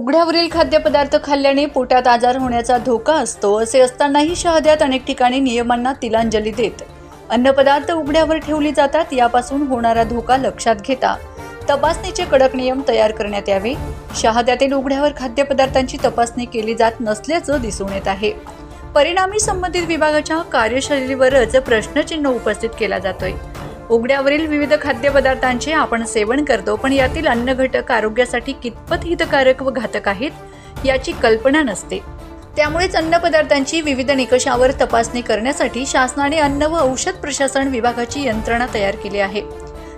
उघड्यावरील खाद्यपदार्थ खाल्ल्याने पोटात आजार होण्याचा धोका असतो असे असतानाही शहाद्यात अनेक ठिकाणी नियमांना तिलांजली देत. अन्नपदार्थ उघड्यावर ठेवली जातात यापासून होणारा धोका लक्षात घेता. तपासणीचे कडक नियम तयार करण्यात यावे. शहाद्यातील उघड्यावर खाद्यपदार्थांची तपासणी केली जात नसल्याचं दिसून येत आहे. परिणामी संबंधित विभागाच्या कार्यशैलीवरच प्रश्नचिन्ह उपस्थित केला जातोय. उघड्यावरील विविध खाद्यपदार्थांचे आपण सेवन करतो पण यातील अन्न घटक आरोग्यासाठी कितपत हितकारक व घातक आहेत याची कल्पना नसते. त्यामुळेच अन्नपदार्थांची विविध निकषावर तपासणी करण्यासाठी शासनाने अन्न व औषध प्रशासन विभागाची यंत्रणा तयार केली आहे.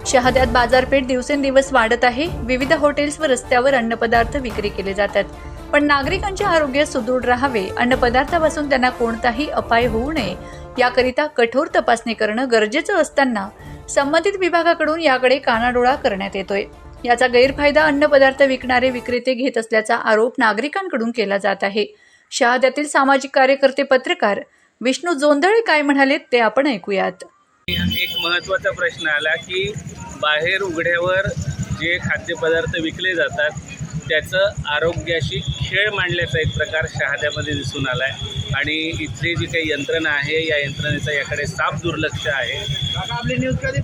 शहाद्यात बाजारपेठ दिवसेंदिवस वाढत आहे विविध हॉटेल्स व रस्त्यावर अन्नपदार्थ विक्री केले जातात. पण नागरिकांचे आरोग्य सुदृढ राहावे अन्नपदार्थापासून त्यांना कोणताही अपाय होऊ नये याकरिता कठोर तपासणी करणं गरजेचं असताना संबंधित विभागाकडून याकडे कानाडोळा करण्यात येतोय. याचा गैरफायदा अन्नपदार्थ विकणारे विक्रेते घेत असल्याचा आरोप नागरिकांकडून केला जात आहे. शहाद्यातील सामाजिक कार्यकर्ते पत्रकार विष्णू जोंधळे काय म्हणाले ते आपण ऐकूयात. एक महत्त्वाचा प्रश्न आला की बाहेर उघड्यावर जे खाद्यपदार्थ विकले जातात त्याचं आरोग्याशी खेळ मांडल्याचा एक प्रकार शहाद्यामध्ये दिसून आला आहे आणि इथली जी काही यंत्रणा आहे या यंत्रणेचं याकडे साफ दुर्लक्ष आहे.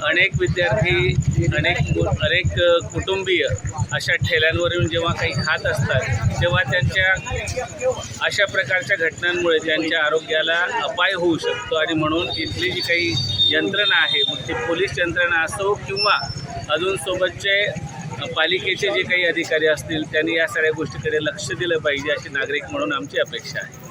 अनेक विद्यार्थी अनेक अनेक कुटुंबीय अशा ठेल्यांवरून जेव्हा काही खात असतात तेव्हा त्यांच्या अशा प्रकारच्या घटनांमुळे त्यांच्या आरोग्याला अपाय होऊ शकतो. आणि म्हणून इथली जी काही यंत्रणा आहे मग ती पोलीस यंत्रणा असो किंवा अजून सोबतचे पालिकेचे जे काही अधिकारी असतील त्यांनी या सगळ्या गोष्टीकडे लक्ष दिलं पाहिजे अशी नागरिक म्हणून आमची अपेक्षा आहे.